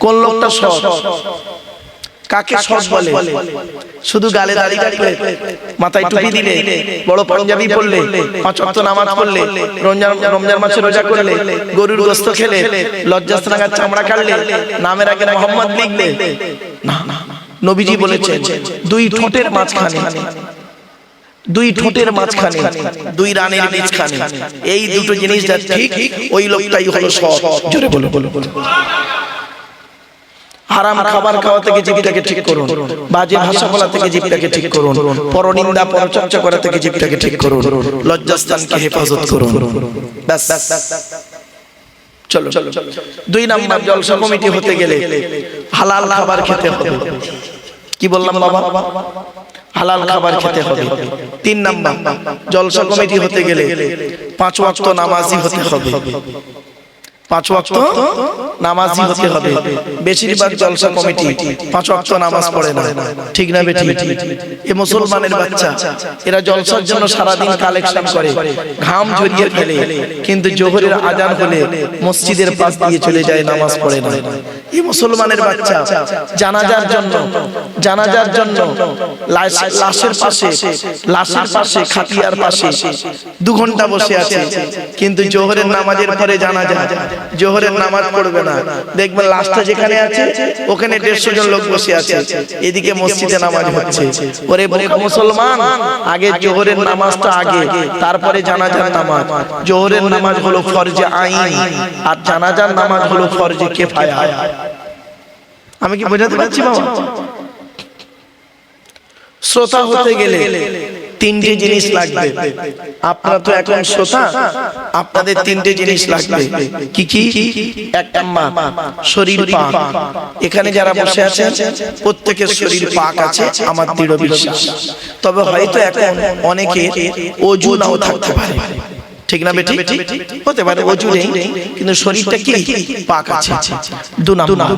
কোন লোকটা সৎ? কাকে সৎ বলে? শুধু গালে দাড়ি রাখলে মাথায় টুপি দিলে বড় পাঞ্জাবি পরলে পাঁচ ওয়াক্ত নামাজ পড়লে রমজান রমজান মাসে রোজা করলে গরুর গোস্ত খেলে লজ্জাস্থানাগার চামড়া কাটলে নামের আগে মোহাম্মদ লিখলে না না নবীজি বলেছেন দুই ঠোঁটের মাঝখানে দুই ঠোঁটের মাঝখানে দুই রানের মাঝখানে এই দুটো জিনিস যা ঠিক ওই লোকটাই হলো সৎ। জোরে বলো বলো বলো। হারাম খাবার খাওয়া থেকে জীবটাকে ঠিক করুন। বাজে ভাষা বলা থেকে জীবটাকে ঠিক করুন। পরনিন্দা পরচর্চা করা থেকে জীবটাকে ঠিক করুন। লজ্জাস্থানকে হেফাজত করুন। ব্যাস। চলো। চলো। দুই নাম্বার জলসা কমিটি হতে গেলে হালাল খাবার খেতে হবে। কি বললাম বাবা? হালাল খাবার খেতে হবে। তিন নাম্বার জলসা কমিটি হতে গেলে পাঁচ ওয়াক্ত নামাজি হতে হবে। পাঁচ ওয়াক্ত নামাজি হতে হবে। বেশিরভাগ জলসা কমিটি পাঁচ ওয়াক্ত নামাজ পড়ে না। ঠিক না বেটি? এ মুসলমানের বাচ্চা। এরা জলসার জন্য সারাদিন কালেকশন করে। ঘাম ঝরিয়ে ফেলে। কিন্তু জোহরের আজান হলে মসজিদের পাশ দিয়ে চলে যায় নামাজ পড়ে না। এই মুসলমানের বাচ্চা। জানাজার জন্য। জানাজার জন্য। লাশের পাশে। লাশের পাশে খাটিয়ার পাশে। দু ঘণ্টা বসে আছে। কিন্তু জোহরের নামাজের পরে জানা যায় জোহরের নামাজ পড়বে না। দেখবেন লাশটা যেখানে আছে, ওখানে দেড়শো জন লোক বসে আছে। এদিকে মসজিদে নামাজ হচ্ছে। ওরে মুসলমান, আগে জোহরের নামাজটা আগে, তারপরে জানাজার নামাজ। জোহরের নামাজ হলো ফরজে আইন, আর জানাজার নামাজ হলো ফরজে কেফায়া। আমি কি বোঝাতে পারছি বাবা? শ্রোতা হতে গেলে তিনটে জিনিস লাগবে। আপনারা তো এখন শ্রোতা আপনাদের তিনটে জিনিস লাগবে। কি কি এক নাম্বার শরীর পাক। এখানে যারা বসে আছেন প্রত্যেকের শরীর পাক আছে আমার দৃঢ় বিশ্বাস। তবে হয়তো এখন অনেকে অজু নাও থাকতে পারে। ঠিক না বেটি হতে পারে অজু নেই কিন্তু শরীরটা কি? পাক আছে। দু নাম্বার।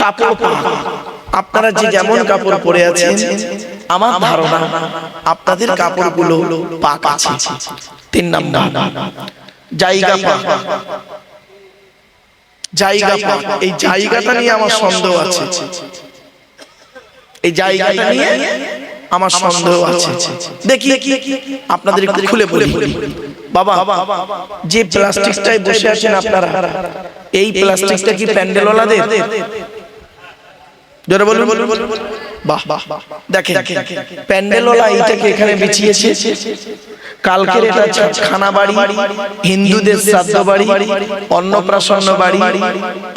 কাপড় পাক। আপনারা যে যেমন কাপড় পরে আছেন আমার ধারণা আপনাদের কাপড়গুলো পাক আছে। তিন নাম্বার। জায়গা পাক। জায়গা পাক। এই জায়গাটা নিয়ে আমার সন্দেহ আছে। এই জায়গাটা নিয়ে আমার সন্দেহ আছে। দেখি আপনাদের একটু খুলে বলি। বাবা যে প্লাস্টিকটায় বসে আছেন আপনারা এই প্লাস্টিকটা কি প্যান্ডেলওয়ালাদের? জোরে বলুন। বাহ বাহ দেখেন প্যান্ডেলওয়ালা এইটাকে এখানে বিছিয়েছে। কালকের এটা খানা বাড়ি হিন্দুদের শ্রাদ্ধ বাড়ি অন্নপ্রাশন বাড়ি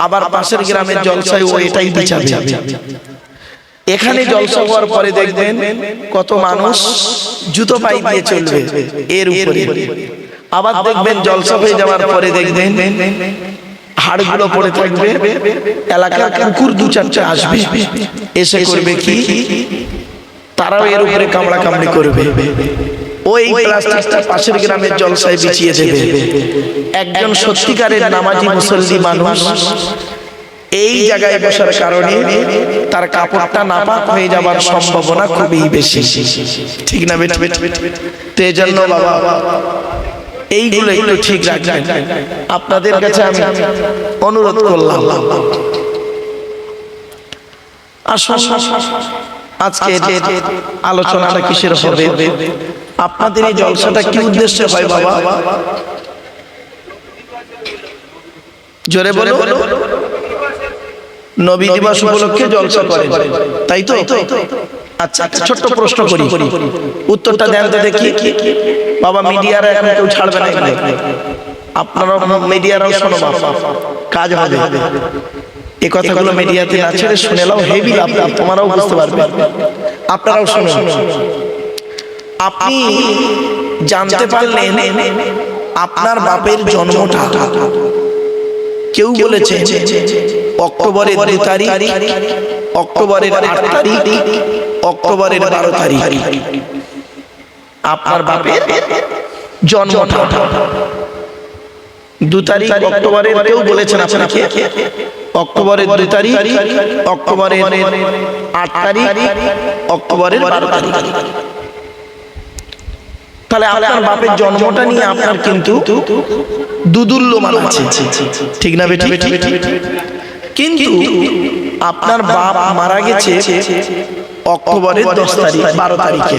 আবার পাশের গ্রামের জলসায় ও এটাই বিছাবে। এখানে জলসা হওয়ার পরে দেখবেন কত মানুষ জুতো পাই দিয়ে চলবে এর উপরে। আবার দেখবেন জলসা হয়ে যাওয়ার পরে দেখবেন হাড়গুলো পড়ে থাকবে এলাকার কুকুর দু চারটা আসবে। এসে করবে কি? তারাও এর উপরে কামড়া কামড়ি করবে। ওই প্লাস্টিকটা পাশের গ্রামের জলসায় বিছিয়ে দেবে। একজন সত্যিকারের নামাজি মুসল্লি মানুষ। এই জায়গায় বসার কারণে তার কাপড়টা নাপাক হয়ে যাবার সম্ভাবনা খুবই বেশি। ঠিক না বেটা তো এই জন্য বাবা। এইগুলো একটু ঠিক রাখবেন। আপনাদের কাছে আমি অনুরোধ করলাম। আজকে আলোচনাটা কিসের হবে? আপনাদের এই জলসাটা কি উদ্দেশ্যে হয় বাবা? জোরে বলে। নবী দিবস উপলক্ষে জলসা করেন। তাই তো? আচ্ছা একটা ছোট্ট প্রশ্ন করি। উত্তরটা দেন তো দেখি। বাবা মিডিয়ারা এখন কেউ ছাড়বে না আপনারা মিডিয়ারাও শোনো বাবা। কাজ হবে। এই কথাগুলো মিডিয়াতে না ছেড়ে শুনে নাও হেভি লাভ তোমারাও বুঝতে পারবে আপনারাও শুনুন। আপনি জানতে পারলেন আপনার বাপের জন্মটা। কেউ বলেছে অক্টোবরের দু তারিখ অক্টোবরের আট তারিখ অক্টোবরের বারো তারিখ। আপনার বাপের জন্মটা দু তারিখ অক্টোবরের কেউ বলেছেন আপনাকে? অক্টোবরের দুই তারিখ অক্টোবরের আট তারিখ অক্টোবরের বারো তারিখ। তাহলে আপনার বাপের জন্মটা নিয়ে আপনার কিন্তু দুদুল্য মান আছে। ঠিক না বেটি কিন্তু আপনার বাপ মারা গেছে অক্টোবরের দশ তারিখ বারো তারিখে।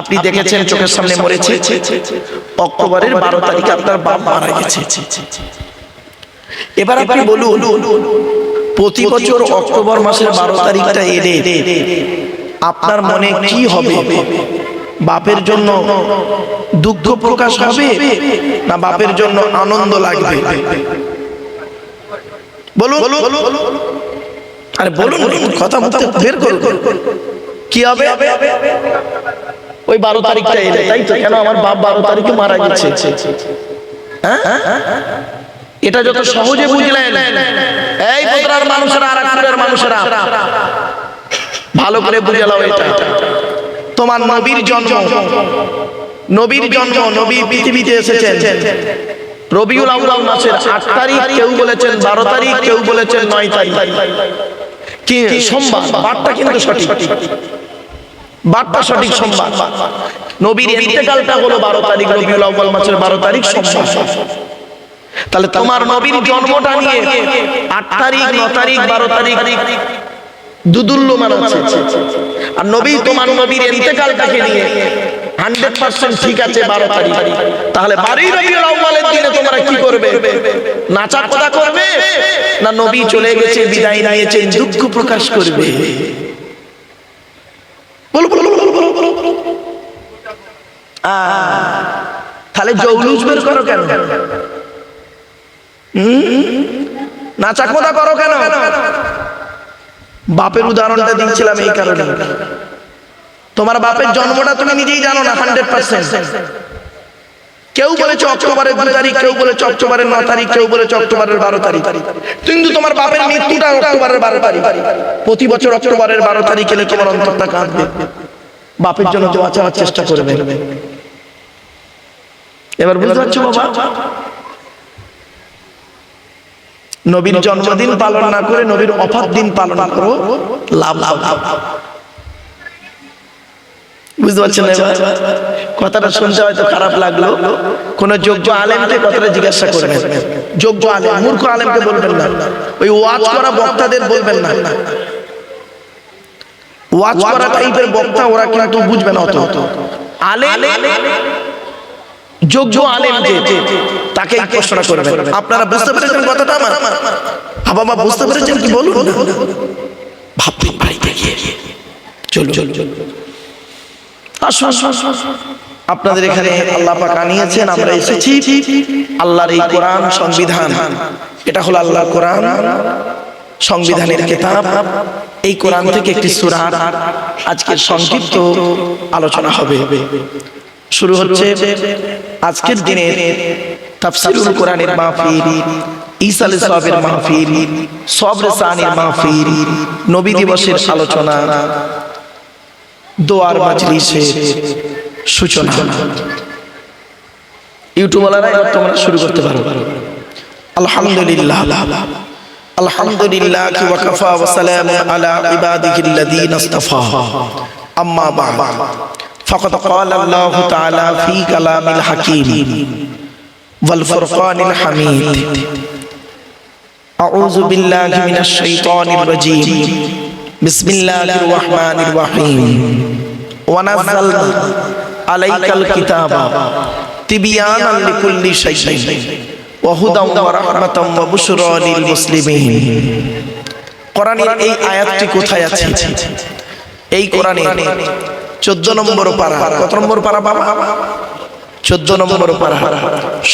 আপনি দেখেছেন চোখের সামনে মরেছে? অক্টোবরের বারো তারিখে আপনার বাপ মারা গেছে। এবার আপনি বলুন প্রতি বছর অক্টোবর মাসের বারো তারিখটা এলে আপনার মনে কি হবে? বাপের জন্য দুঃখ প্রকাশ হবে না বাপের জন্য আনন্দ লাগবে? বলুন। আরে বলুন কথা মতো বের করুন। কি হবে? ওই বারো তারিখটা এলে তাই তো? কেন আমার বাপ বারো তারিখে মারা গেছে? হ্যাঁ? এটা যত সহজে বুঝলেন। এই বোতরার মানুষেরা আর আকুরের মানুষেরা। ভালো করে বুঝে নাও এটা। তোমার নবীর জন্ম। নবীর জন্ম নবী পৃথিবীতে এসেছেন। রবিউল আউয়াল মাসের আট তারিখ কেউ বলেছেন বারো তারিখ কেউ বলেছেন নয় তারিখ। কি সোমবার বারটা কিন্তু সঠিক। বারটা সঠিক সোমবার নবীর ইন্তেকালটা হলো বারো তারিখ রবিউল আউয়াল মাসের বারো তারিখ সোমবার তাহলে তোমার নবীর জন্মটা নিয়ে আট তারিখ ন তারিখ বারো তারিখ দুদুল্যমান আছে। আর নবী তোমার নবীর ইন্তেকালটাকে নিয়ে হান্ড্রেড পার্সেন্ট ঠিক আছে বারো তারিখ। তাহলে বারোই রবিউল আউয়ালের দিনে তোমরা কি করবে? নাচা কথা করবে? না নবী চলে গেছে বিদায় নিয়েছেন দুঃখ প্রকাশ করবে। বলো বলো বলো বলো বলো বলো তাহলে জৌলুস বের করো কেন? নাচা কোদা করো কেন? বাপের উদাহরণটা দিচ্ছিলাম এই কারণে। তোমার বাপের জন্মটা তুমি নিজেই জানো না হান্ড্রেড পার্সেন্ট কেউ বলেছে অক্টোবরের দু তারিখ, কেউ বলেছে অক্টোবরের ন তারিখ, কেউ বলেছে অক্টোবরের বারো তারিখ। কিন্তু তোমার বাপের মৃত্যুটা অক্টোবরের বারো তারিখ। প্রতি বছর অক্টোবরের বারো তারিখ এলে তোমার অন্তরটা কাঁদবে বাপের জন্য দোয়া চাওয়ার চেষ্টা করবে। এবার বুঝতে পারছ বাবা? নবীর জন্মদিন পালন না করে নবীর অফাত দিন পালন করো, লাভ লাভ লাভ বুঝতে পারছেন? কথাটা শুনতে হয়তো খারাপ লাগল। কোন যোগ্য আলেমকে কথাটা জিজ্ঞাসা করবেন। যোগ্য আলেম, মূর্খ আলেমকে বলবেন না। ওই ওয়াজ করা বক্তাদের বলবেন না। ওয়াজ করা টাইপের বক্তা ওরা কিন্তু বুঝবে না অত। আলেম, যোগ্য আলেম যে তাকে প্রশ্ন করবেন। আপনারা বুঝতে পেরেছেন কথাটা আমার? বাবা বুঝতে পেরেছেন কি বলুন ভাববেন বাড়িতে গিয়ে। চলুন চলুন। আপনাদের এখানে আল্লাহ পাক আনিয়েছেন, আমরা এসেছি আল্লাহর এই কোরআন সংবিধান। এটা হলো আল্লাহর কোরআন সংবিধানের কিতাব। এই কোরআন থেকে একটি সূরা আজকের সংক্ষিপ্ত আলোচনা হবে। শুরু হচ্ছে আজকের দিনে তাফসিরুল কোরআনের মাহফিল, ঈসা সালামের মাহফিল, সবরে সানির মাহফিল, নবী দিবসের আলোচনা দোয়ার মাজলিসে সূচনা। ইউটিউবওয়ালারা এবার তোমরা শুরু করতে পারো। আলহামদুলিল্লাহ। আলহামদুলিল্লাহ কি ওয়াকাফা ওয়া সালামু আলা ইবাদিহিল্লাযীনা ইসতাফা আম্মা বা'দ। ফাকাদ ক্বালা আল্লাহু তাআলা ফি কালামিল হাকীম। ওয়াল ফুরকানিল হামীদ আউযু বিল্লাহি মিনাশ শাইতানির রাজীম। بسم الله الرحمن الرحيم ونزلنا عليك الكتاب تبيانا لكل شيء وهدى ورحمة وبشرى للمسلمين কোরআনের এই আয়াতটি কোথায় আছে এই কোরআনে চোদ্দ নম্বর পারা কত নম্বর পারা বাবা চোদ্দ নম্বর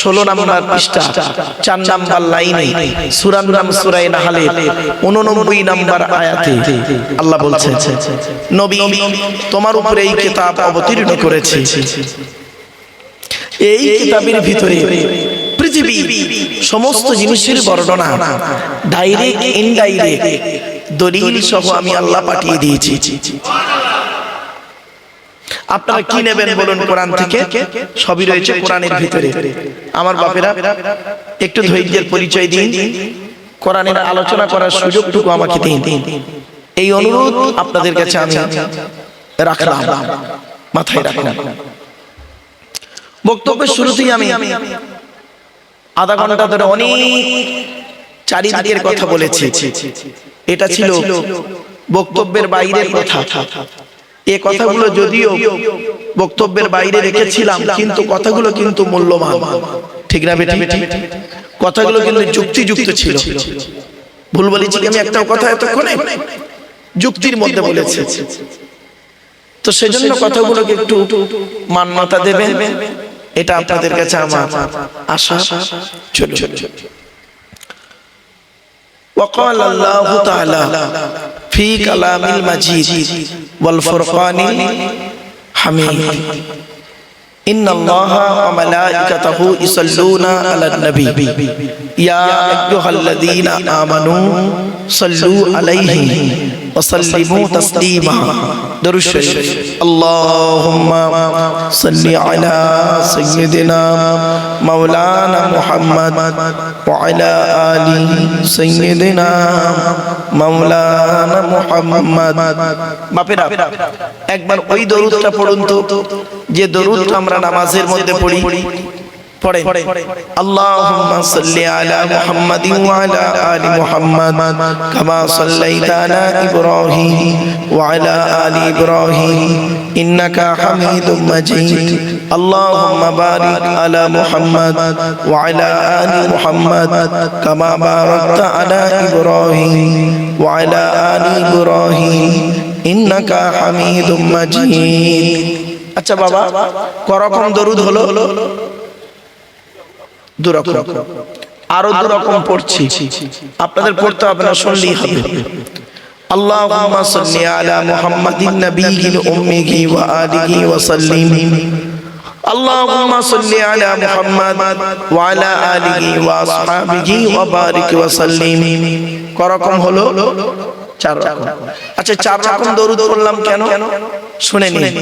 ষোলো নম্বর পৃষ্ঠা, চার নাম্বার লাইনে সুরান নাম সুরাই নাহালে, উননব্বই নাম্বার আয়াতে আল্লাহ বলছেন, নবী, তোমার উপরে এই কিতাব অবতীর্ণ করেছে। এই কিতাবের ভিতরে পৃথিবী, সমস্ত জিনিসের বর্ণনা ডাইরেক্ট ইনডাইরেক্ট দলিল সহ আমি আল্লাহ পাঠিয়ে দিয়েছি। আপনারা কি নেবেন বলুন কোরআন থেকে? সবই রয়েছে কোরআনের ভিতরে। আমার বাপেরা একটু ধৈর্যের পরিচয় দিন। কোরআনের আলোচনা করার সুযোগটুকু আমাকে দিন। এই অনুরোধ আপনাদের কাছে আমি রাখলাম। মাথায় রাখলাম। বক্তব্যের শুরুতেই আমি আধা ঘণ্টা ধরে অনেক চারিদিকের কথা বলেছি। এটা ছিল বক্তব্যের বাইরের কথা। এ কথাগুলো যদিও বক্তব্যের বাইরে রেখেছিলাম কিন্তু কথাগুলো কিন্তু মূল্যবান ঠিক না বেটি কথাগুলো কিন্তু যুক্তিযুক্ত ছিল ভুল বলেছি কি আমি একটাও কথা এতক্ষণে যুক্তির মধ্যে বলেছি তো সেজন্য কথাগুলোকে একটু মান্যতা দেবেন এটা আপনাদের কাছে আমার আশা চলো وقال الله تعالى في كلام المجيد والفرقان الحميد إن الله وملائكته يصلون على النبي. يا أيها الذين آمنوا صلوا عليه. وسلموا تسليما درش اللهم صل على سيدنا مولانا محمد وعلى آل سيدنا مولانا محمد বাপেরা একবার ওই দরুদটা পড়ুন তো যে দরুদটা আমরা নামাজের মধ্যে পড়ি পড়ে আল্লাহুম্মা সাল্লি আলা মুহাম্মাদিন ওয়া আলা আলি মুহাম্মাদ কামা সাল্লাইতা আলা ইব্রাহিম ওয়া আলা আলি ইব্রাহিম ইন্নাকা হামিদুম মাজিদ। আলা আলি মুহাম্মাদ কামা বারাকতা আলা ইব্রাহিম ওয়া আলা আলি ইব্রাহিম ইন্নাকা আচ্ছা বাবা করকম দরুদ হলো? দুরকম আরো দুরকম পড়ছি আপনাদের পড়তে হবে না শুনলেই হবে اللهم صل على محمد النبي الأمي وآله وسلم اللهم صل على محمد وعلى آله وأصحابه وبارك وسلم করকম হলো চার রকম আচ্ছা চার রকম দরুদ পড়লাম কেন শুনে নিন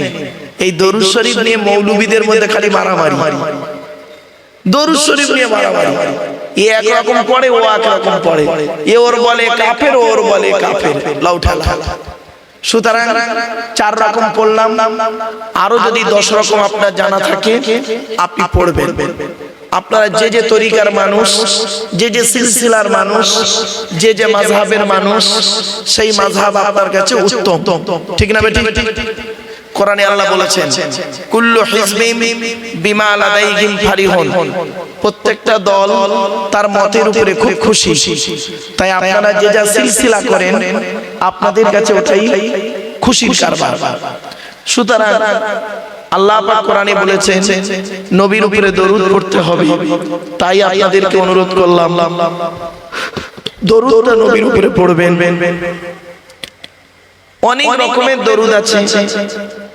এই দরুদ শরীফ নিয়ে মৌলবীদের মধ্যে খালি মারামারি একরকম পড়ে, ও একরকম পড়ে। এ ওর বলে কাফের ওর বলে কাফের। সুতরাং চার রকম পড়লাম। আরও যদি দশ রকম আপনার জানা থাকে, আপনি পড়বেন। আপনারা যে যে তরিকার মানুষ, যে যে সিলসিলার মানুষ, যে যে মাঝহাবের মানুষ, সেই মাঝহাব আপনার কাছে উত্তম। ঠিক না বেটি? কোরআনে আল্লাহ বলেছেন কুল্লু হিজবিম বিমা লাদাইহিম ফারিহুন। প্রত্যেকটা দল তার মতের উপরে খুব খুশি। তাই আপনারা যে যা সিলসিলা করেন আপনাদের কাছে ওটাই খুশির কারবার। সুতরাং আল্লাহ পাক কোরআনে বলেছেন নবীর উপরে দরুদ পড়তে হবে। তাই আপনাদেরকে অনুরোধ করলাম দরুদটা নবীর উপরে পড়বেন। অনেক রকমের দরুদ আছে।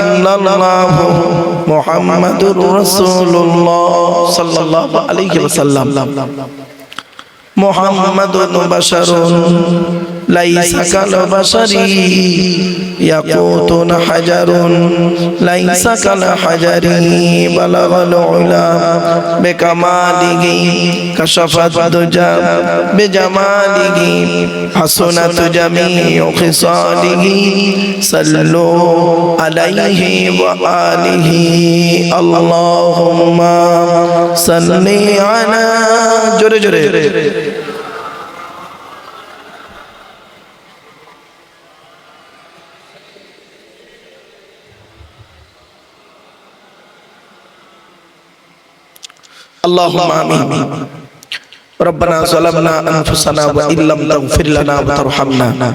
ইল্লাল্লাহ মুহাম্মাদুর রাসূলুল্লাহ সাল্লাল্লাহু আলাইহি ওয়াসাল্লাম। মুহাম্মাদুন বাশারুন ليس كالبشر يقوت حجر ليس كالحجر بلغ العلا بكماله كشف الدجى بجماله حسنت جميع خصاله صلوا عليه وآله اللهم صل على جري جري اللهم آمين ربنا ظلمنا أنفسنا وإن لم تغفر لنا وترحمنا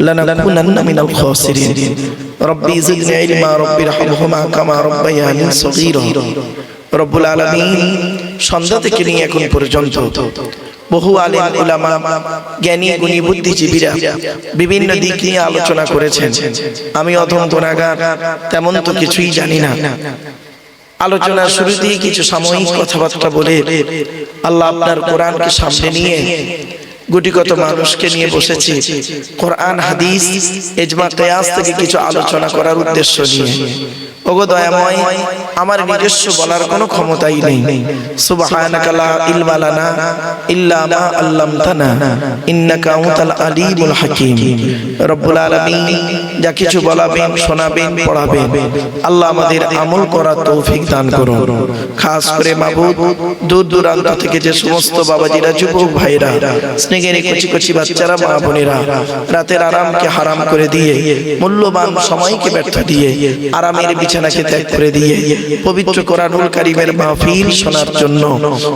لنكونن من الخاسرين ربي زدني علما ربي ارحمهما كما ربياني صغيرا রব্বুল আলামিন সন্ধ্যা থেকে নিয়ে এখন পর্যন্ত বহু আলেম উলামা জ্ঞানী গুণী বুদ্ধিজীবীরা বিভিন্ন দিক নিয়ে আলোচনা করেছেন আমি অধম গুণাগার তেমন তো কিছুই জানি না আলোচনার শুরুতেই কিছু সাময়িক কথাবার্তা বলে আল্লাহ আপনার কোরআনকে সামনে নিয়ে গুটিগত মানুষকে নিয়ে বসেছি কোরআন হাদিস এজমা কেয়াস থেকে কিছু আলোচনা করার উদ্দেশ্য নিয়ে। ওগো দয়াময়, আমার নিজস্ব বলার কোনো ক্ষমতাই নেই। ইল্লা মা আল্লামতানা। ইন্নাকা আলিমুল রব্বুল আলামিন যা কিছু বলাবেন, শোনাবেন, পড়াবেন, আল্লাহ আমাদের আমল করার তৌফিক দান করুন। খাস করে দূর দূরান্ত থেকে যে সমস্ত বাবাজিরা, যুবক ভাইরা, স্নেহের কচি কচি বাচ্চারা, মা বোনেরা, রাতের আরামকে হারাম করে দিয়ে, মূল্যবান সময়কে ব্যর্থ দিয়ে, আরামের বিছানাকে ত্যাগ করে দিয়ে পবিত্র কোরআনুল কারিমের মাহফিল শোনার জন্য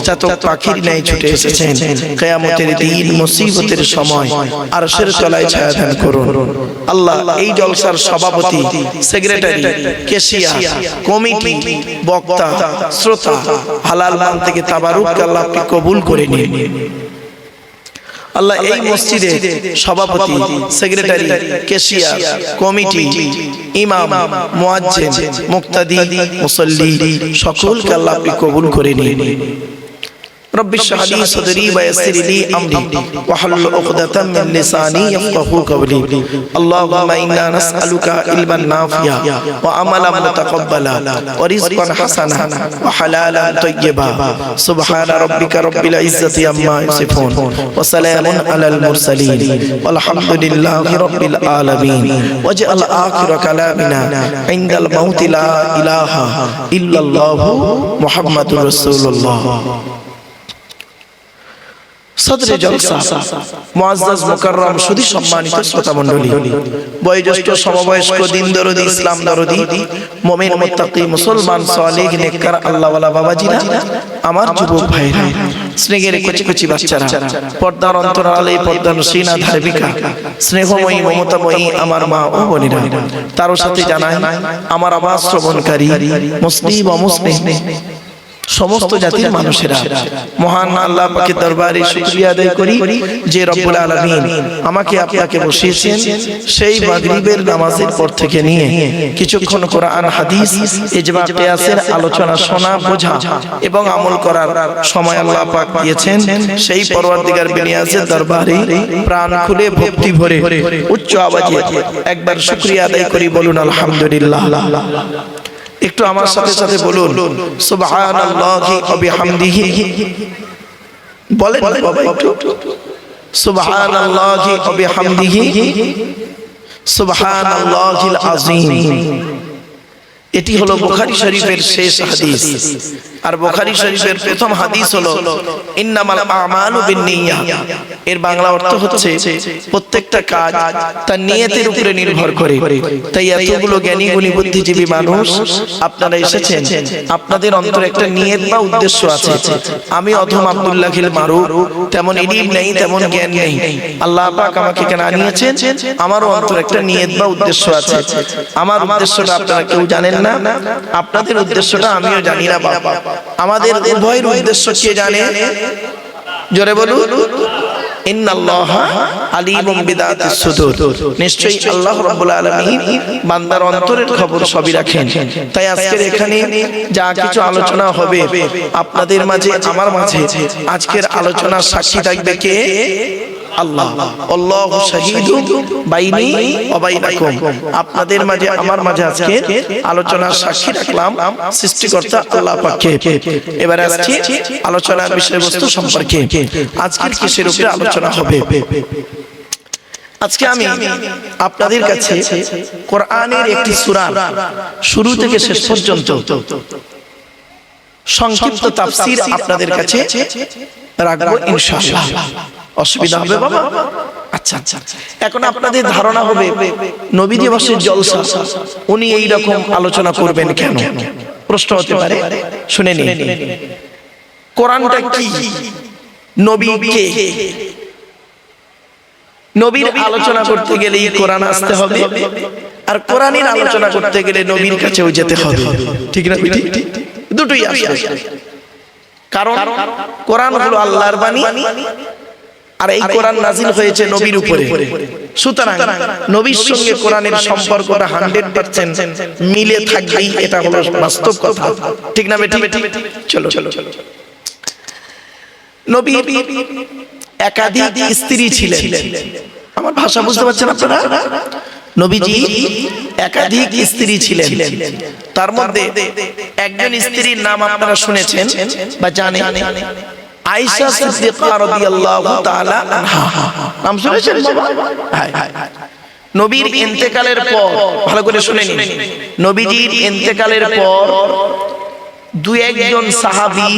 চাতক পাখির ন্যায় ছুটে এসেছেন। কেয়ামতের দিন মুসিবতের সময় আর সের তলায় ছায়া দান করুন। আল্লাহ এই জলসার সভাপতি, সেক্রেটারি, কেশিয়া, কমিটি, বক্তা, শ্রোতা, হালাল মান থেকে তাবারুক আল্লাহ আপনি কবুল করে নিন। আল্লাহ এই মসজিদে সভাপতি সেক্রেটারি কেশিয়া কমিটি ইমাম মুয়াজ্জিন মুক্তাদি মুসল্লি সকলকে আল্লাহ আপনি কবুল করে নিন। رب اشرح لي صدري ويسر لي أمري. واحلل عقدة من لساني يفقهوا قولي. اللهم إنا نسألك علما نافعا وعملا متقبلا ورزقا حسنا وحلالا طيبا. سبحان ربك رب العزة عما يصفون. وسلام على المرسلين. والحمد لله رب العالمين. واجعل آخر كلامنا عند الموت لا إله إلا الله محمد رسول الله. সদরে জলসা। মুআজ্জাজ মুকাররম সুধী সম্মানিত শ্রোতা মণ্ডলী বয়োজ্যেষ্ঠ সমবয়স্ক দিন দরদি ইসলাম দরদি মুমিন মুত্তাকি মুসলমান সালেহ নেককার আল্লাহওয়ালা বাবাজিরা আমার যুবক ভাইরা স্নেহের কচি কচি বাচ্চারা পর্দার অন্তরালে পর্দার সিনা ধার্মিকা স্নেহময়ী মমতাময়ী আমার মা ও বোনেরা তারও সাথে জানায় আমার আওয়াজ শ্রবণকারী মুসলিম অমুসলিম সমস্ত জাতির মানুষেরা। মহান আল্লাহ পাকের দরবারে শুকরিয়া আদায় করি যে রব্বুল আলামিন আমাকে আপনাকে বসিয়েছেন সেই মাগরিবের নামাজের পর থেকে নিয়ে কিছুক্ষণ কোরআন হাদিস ইজমা কিয়াসের আলোচনা শোনা বোঝা এবং আমল করার সময় আল্লাহ পাক দিয়েছেন সেই পরওয়ারদিগার বিনিয়াজের দরবারে প্রাণ খুলে ভক্তি ভরে উচ্চ আওয়াজে একবার শুকরিয়া আদায় করি বলুন আলহামদুলিল্লাহ। একটু আমার সাথে সাথে বলুন। সুবহানাল্লাহি ওয়া বিহামদিহি। বলেন বাবা একটু। সুবহানাল্লাহি ওয়া বিহামদিহি। সুবহানাল্লাহিল আযীম। এটি হলো বুখারী শরীফের শেষ হাদিস। আর বুখারী শরীফের প্রথম হাদিস হলো ইন্নামাল আমালু বিন্নিয়াহ এর বাংলা অর্থ হচ্ছে প্রত্যেকটা কাজ তার নিয়তের উপরে নির্ভর করে। তাই এতগুলো জ্ঞানী গুণী বুদ্ধিজীবী মানুষ আপনারা এসেছেন আপনাদের অন্তরে একটা নিয়ত বা উদ্দেশ্য আছে। আমি অধম আব্দুল্লাহ খিল মারু তেমন ইলিম নেই তেমন জ্ঞান নেই। আল্লাহ পাক আমাকে কেন আনিয়েছেন? আমারও অন্তরে একটা নিয়ত বা উদ্দেশ্য আছে। আমার উদ্দেশ্যটা আপনারা কেউ জানেন না? আপনাদের উদ্দেশ্যটা আমিও জানি না? বাবা আমাদের উভয়ের উদ্দেশ্য কে জানে? জোরে বলুন। নিশ্চয়ই আল্লাহ সবই রাখেন। তাই এখানে আলোচনা হবে, আপনাদের মাঝে, আমার মাঝে আজকের আলোচনার সাক্ষী থাকবে কে? আল্লাহ। আল্লাহু শাহীদু বাইনি আপনাদের মাঝে, আমার মাঝে আজকে সাক্ষী রাখলাম সৃষ্টিকর্তা আল্লাহ পাককে। এবারে আসছি আলোচনার বিষয়বস্তু সম্পর্কে। আজকের কিসের উপরে আলোচনা হবে? আজকে আমি আপনাদের কাছে কোরআনের একটি সূরা শুরু থেকে শেষ পর্যন্ত সংক্ষিপ্ত তাফসীর আপনাদের কাছে রাখব ইনশাআল্লাহ। অসুবিধা হবে বাবা? আচ্ছা আচ্ছা এখন আপনাদের ধারণা হবে নবী দিবসের জলসা উনি এই রকম আলোচনা করবেন কেন? প্রশ্ন হতে পারে শুনে নিন। কোরআনটা কি? নবী কে? নবীর আলোচনা করতে গেলে কোরআন আসতে হবে। আর কোরআনের আলোচনা করতে গেলে নবীর কাছেও যেতে হবে। ঠিক না দুটোই আসবে। কারণ কোরআন হলো আল্লাহর বাণী। আর এই কোরআন নাজিল হয়েছে নবীর উপরে। সুতরাং নবীর সঙ্গে কোরআনের সম্পর্কটা হান্ড্রেড পার্সেন্ট মিলে থাকবেই এটা হলো বাস্তব কথা। ঠিক না বেটি? চলো চলো চলো। নবী একাধিক স্ত্রী ছিলেন। আমার ভাষা বুঝতে পারছেন আপনারা? নবীজি একাধিক স্ত্রী ছিলেন। তার মধ্যে একজন স্ত্রীর নাম আপনারা শুনেছেন বা জানেন। আয়েশা সিদ্দিকা রাদিয়াল্লাহু তাআলা আনহা। নাম শুনেছেন বাবা। নবীর ইন্তেকালের পর। ভালো করে শুনে নিন। নবীজির ইন্তেকালের পর দু একজন সাহাবী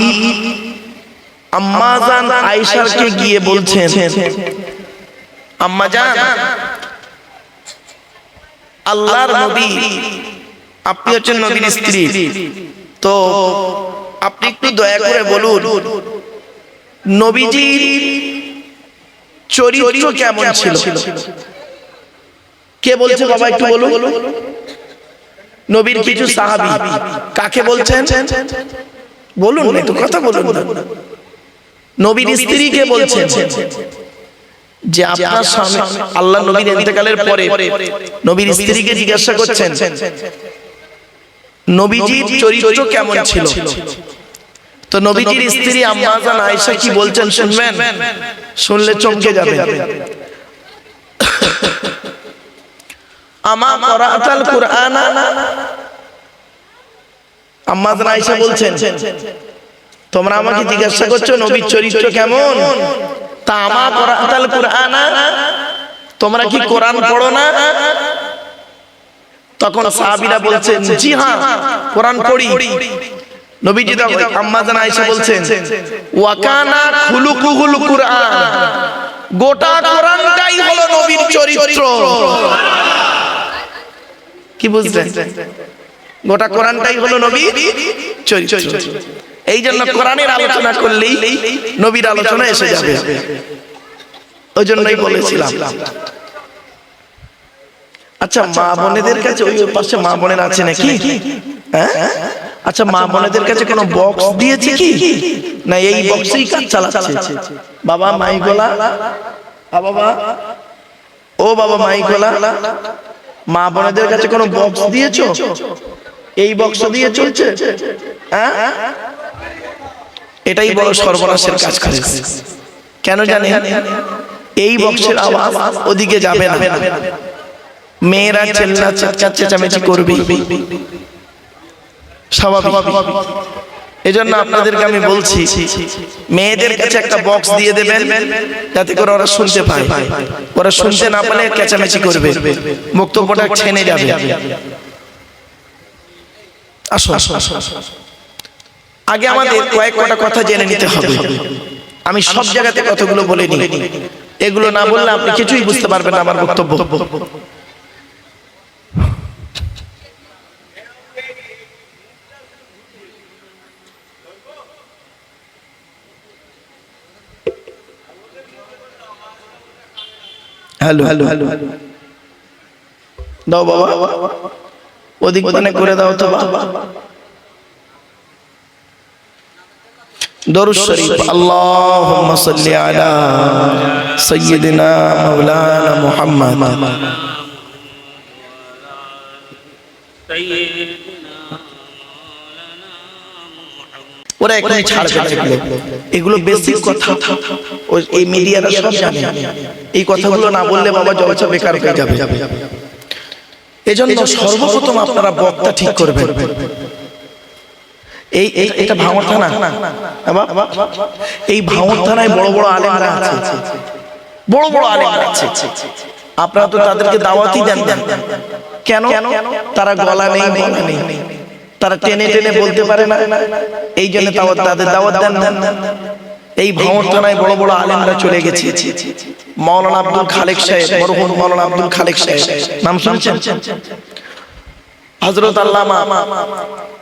আম্মাজান আয়েশাকে গিয়ে বলছেন আম্মাজান আল্লাহর নবী আপনি হচ্ছেন নবীর স্ত্রী। তো আপনি একটু দয়া করে বলুন নবীজির চরিত্র কেমন ছিল? কে বলছে বাবা একটু বলুন? নবীর কিছু সাহাবী। কাকে বলছেন? বলুন একটু কথা বলুন। নবীর স্ত্রীকে বলছেন? যে আপনার স্বামী আল্লাহ নবীর ইন্তেকালের পরে নবীর স্ত্রীকে জিজ্ঞাসা করছেন নবীজির চরিত্র কেমন ছিল? তো নবীজির স্ত্রী আম্মাজান আয়েশা কি বলছেন শুনবেন? শুনলে চমকে যাবে। আমা করাতাল কুরআন। আম্মাজান আয়েশা বলছেন তোমরা আমাকে জিজ্ঞাসা করছ নবীর চরিত্র কেমন? তা আমা করাতাল কুরআন। তোমরা কি কোরআন পড়ো না? তখন সাহাবীরা বলছেন জি হ্যাঁ কোরআন পড়ি। নবীজি আম্মাজান আয়েশা বলছেন ওয়াকানা খুলুকুহুল কুরআন। গোটা কোরআনটাই হলো নবীর চরিত্র। কি বুঝলেন? গোটা কোরআনটাই হলো নবীর চরিত্র। এই জন্য কোরআনের আলোচনা করলেই নবীর আলোচনা এসে যাবে। ওই জন্যই বলেছিলাম। আচ্ছা মা বোনেদের কাছে ওই পাশে মা বোনের আছে নাকি? হ্যাঁ? আচ্ছা মা বোনেদের কাছে কোনো বক্স দিয়েছে কি? না এই বক্সেই কাজ চালাচ্ছে? বাবা মাইগোলা? আ বাবা। ও বাবা মাইগোলা? মা বোনেদের কাছে কোনো বক্স দিয়েছ? এই বক্স দিয়ে চলছে? হ্যাঁ? এটাই বড় সর্বনাশের কাজ করেছে কেন জানেন? এই বক্সের আওয়াজ ওদিকে যাবে না। মেয়েরা চেল্লা চেঁচামেচি করবে। স্বাভাবিক। এজন্য আপনাদেরকে আমি বলছি মেয়েদের কাছে একটা বক্স দিয়ে দেবেন যাতে করে ওরা শুনতে পায়। ওরা শুনতে না পারলে চেঁচামেচি করবে। বক্তব্যটা ছেনে যাবে। আসো আগে আমাদের কয়েক কটা কথা জেনে নিতে হবে। আমি সব জায়গাতে কথাগুলো বলে নি এগুলো না বললে আপনি কিছুই বুঝতে পারবেন আমার বক্তব্য। হ্যালো হ্যালো হ্যালো দাও বাবা। ওদিক মানে করে দাও তো বাবা। দরুদ শরীফ। আল্লাহুম্মা সাল্লি আলা সাইয়্যিদিনা মাওলানা মুহাম্মদ। ওরা এখানে ছাড়বে এগুলো। এগুলো বেসিক কথা। ওই এই মিডিয়ারা সব জানে। এই কথাগুলো না বললে বাবা জলসা বেকার হয়ে যাবে। এজন্য সর্বপ্রথম আপনারা বক্তা ঠিক করবেন। এই এই এটা ভাঙর থানা বাবা, এই ভাঙর থানায় বড় বড় আলেমরা আছে। বড় বড় আলেমরা আছে। আপনারা তো তাদেরকে দাওয়াতই দেন। কেন? তারা গলা নেই নেই। তারা টেনে টেনে বলতে পারে না। এই জন্য দাওয়াত তাদের দাওয়াত দেন না। এই ভাঙর বড় বড় আলেমরা চলে গেছে। মাওলানা আব্দুল খালেক সাহেব মরহুম মাওলানা আব্দুল খালেক সাহেব। নাম শুনছেন? হজরত আল্লামা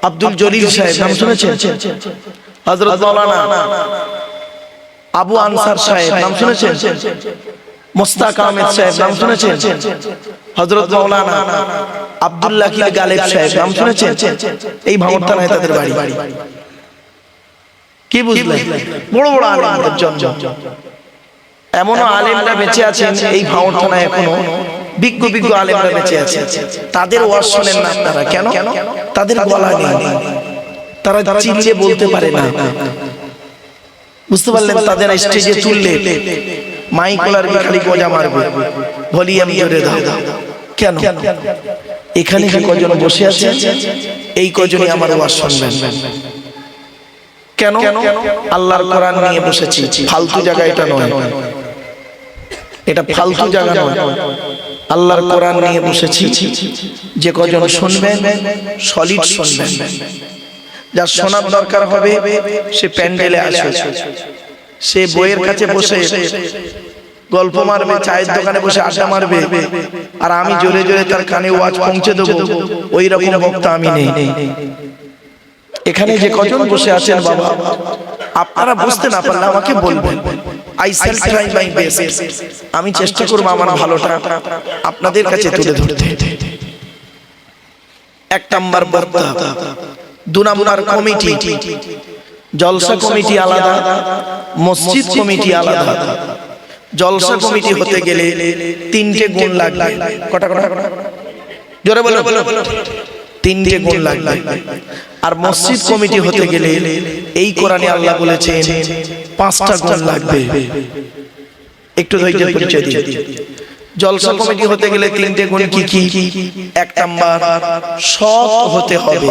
আব্দুল জলিল সাহেব নাম শুনেছেন? হজরত মাওলানা আবু আনসার সাহেব নাম শুনেছেন? মোস্তাক আহমেদ সাহেব নাম শুনেছেন? হজরত মাওলানা আব্দুল্লাহ কিল গালেব সাহেব নাম শুনেছেন? এই ভাঙর থানায় তাদের বাড়ি। কি বুঝলেন? বড় বড় আলেমদের জন্ম। এমনও আলেমরা বেঁচে আছেন এই ভাঙর থানায় এখনও বিজ্ঞ বিজ্ঞ আলেমরা বেঁচে আছে তাদের ওয়াজ শোনেন না আপনারা কেন? তাদের গলা নেই তারা চিল্লে বলতে পারে না। বুঝতে পারলেন তাদের স্টেজে তুললে। দাও। কেন? এখানে যে কজন বসে আছে? এই কজনই শুনবেন। কেন? আল্লাহর কোরআন নিয়ে বসেছি। ফালতু জায়গা এটা নয়। এটা ফালতু জায়গা নয়। নিয়ে বসেছি। যে কজন শুনবেন সলিড শুনবেন। যার শোনার দরকার হবে, সে প্যান্ডেলে আসে সে বইয়ের কাছে বসে গল্প মারবে চায়ের দোকানে বসে আড্ডা মারবে। আর আমি জোরে জোরে তার কানে ওয়াজ পৌঁছে দেবো। ওই রকম বক্তা আমি নেই। এখানে যে কজন বসে আছেন বাবা আপনারা বুঝতে না পারলে আমাকে বলবেন। I shall try my best আমি চেষ্টা করব আমার ভালোটা আপনাদের কাছে তুলে ধরতে। এক নাম্বার বক্তা দু নাম্বার কমিটি। জলসা কমিটি আলাদা মসজিদ কমিটি আলাদা। জলসা কমিটি হতে গেলে তিনটে গুণ লাগবে। কটা কটা জোরে বলো। তিনটে গুণ লাগবে। আর মসজিদ কমিটি হতে গেলে এই কোরআনে আল্লাহ বলেছেন পাঁচটা গুণ লাগবে। একটু ধৈর্যের পরিচয় দিই জলসা কমিটি হতে গেলে তিনটে গুণ কি কি? এক নাম্বার সৎ হতে হবে।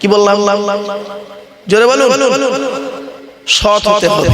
কি বললাম? জোরে বলুন। সৎ হতে হবে।